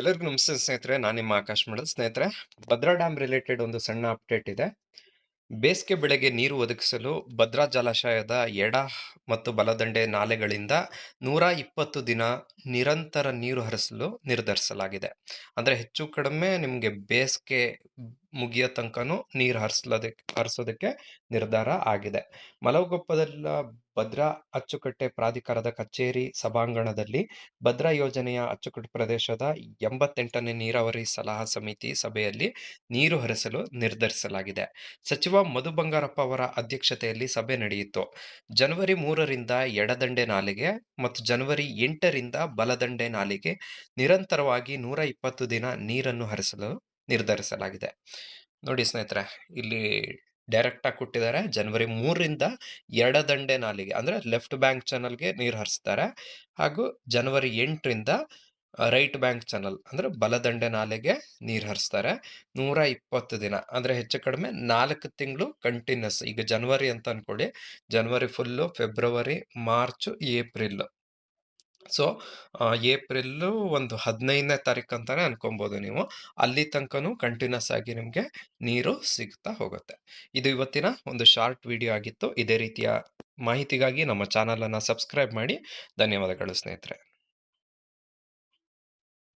ಎಲ್ಲರಿಗೂ ನಮಸ್ತೆ ಸ್ನೇಹಿತರೆ, ನಾನು ನಿಮ್ಮ ಆಕಾಶ್ ಮಾಡಲ್ ಸ್ನೇಹಿತರೆ, ಭದ್ರಾ ಡ್ಯಾಮ್ ರಿಲೇಟೆಡ್ ಒಂದು ಸಣ್ಣ ಅಪ್ಡೇಟ್ ಇದೆ. ಬೇಸಿಗೆ ಬೆಳೆಗೆ ನೀರು ಒದಗಿಸಲು ಭದ್ರಾ ಜಲಾಶಯದ ಎಡ ಮತ್ತು ಬಲದಂಡೆ ನಾಲೆಗಳಿಂದ ನೂರ ಇಪ್ಪತ್ತು ದಿನ ನಿರಂತರ ನೀರು ಹರಿಸಲು ನಿರ್ಧರಿಸಲಾಗಿದೆ. ಅಂದರೆ ಹೆಚ್ಚು ಕಡಿಮೆ ನಿಮಗೆ ಬೇಸಿಗೆ ಮುಗಿಯೋ ತನಕನೂ ನೀರು ಹರಿಸ್ಲೋದಕ್ಕೆ ಹರಿಸೋದಕ್ಕೆ ನಿರ್ಧಾರ ಆಗಿದೆ. ಮಲವಗೊಪ್ಪದಲ್ಲ ಭದ್ರಾ ಅಚ್ಚುಕಟ್ಟೆ ಪ್ರಾಧಿಕಾರದ ಕಚೇರಿ ಸಭಾಂಗಣದಲ್ಲಿ ಭದ್ರಾ ಯೋಜನೆಯ ಅಚ್ಚುಕಟ್ಟು ಪ್ರದೇಶದ ಎಂಬತ್ತೆಂಟನೇ ನೀರಾವರಿ ಸಲಹಾ ಸಮಿತಿ ಸಭೆಯಲ್ಲಿ ನೀರು ಹರಿಸಲು ನಿರ್ಧರಿಸಲಾಗಿದೆ. ಸಚಿವ ಮಧು ಬಂಗಾರಪ್ಪ ಅವರ ಅಧ್ಯಕ್ಷತೆಯಲ್ಲಿ ಸಭೆ ನಡೆಯಿತು. ಜನವರಿ ಮೂರರಿಂದ ಎಡದಂಡೆ ನಾಲೆಗೆ ಮತ್ತು ಜನವರಿ ಎಂಟರಿಂದ ಬಲದಂಡೆ ನಾಲೆಗೆ ನಿರಂತರವಾಗಿ ನೂರ ಇಪ್ಪತ್ತು ದಿನ ನೀರನ್ನು ಹರಿಸಲು ನಿರ್ಧರಿಸಲಾಗಿದೆ. ನೋಡಿ ಸ್ನೇಹಿತರೆ, ಇಲ್ಲಿ ಡೈರೆಕ್ಟ್ ಆಗಿ ಕೊಟ್ಟಿದ್ದಾರೆ, ಜನವರಿ ಮೂರರಿಂದ ಎಡದಂಡೆ ನಾಲಿಗೆ, ಅಂದರೆ ಲೆಫ್ಟ್ ಬ್ಯಾಂಕ್ ಚಾನಲ್ಗೆ ನೀರು ಹರಿಸ್ತಾರೆ. ಹಾಗೂ ಜನವರಿ ಎಂಟರಿಂದ ರೈಟ್ ಬ್ಯಾಂಕ್ ಚಾನಲ್, ಅಂದರೆ ಬಲದಂಡೆ ನಾಲೆಗೆ ನೀರು ಹರಿಸ್ತಾರೆ. ನೂರ ಇಪ್ಪತ್ತು ದಿನ, ಅಂದರೆ ಹೆಚ್ಚು ಕಡಿಮೆ ನಾಲ್ಕು ತಿಂಗಳು ಕಂಟಿನ್ಯೂಸ್. ಈಗ ಜನವರಿ ಅಂತ ಅಂದ್ಕೊಳ್ಳಿ ಜನವರಿ full, February, March April so April ಒಂದು ಹದಿನೈದನೇ ತಾರೀಕು ಅಂತಾನೆ ಅನ್ಕೊಬೋದು ನೀವು. ಅಲ್ಲಿ ತನಕನೂ ಕಂಟಿನ್ಯೂಸ್ ಆಗಿ ನಿಮಗೆ ನೀರು ಸಿಗ್ತಾ ಹೋಗುತ್ತೆ. ಇದು ಇವತ್ತಿನ ಒಂದು ಶಾರ್ಟ್ ವಿಡಿಯೋ ಆಗಿತ್ತು. ಇದೇ ರೀತಿಯ ಮಾಹಿತಿಗಾಗಿ ನಮ್ಮ ಚಾನಲನ್ನು ಸಬ್ಸ್ಕ್ರೈಬ್ ಮಾಡಿ. ಧನ್ಯವಾದಗಳು ಸ್ನೇಹಿತರೆ.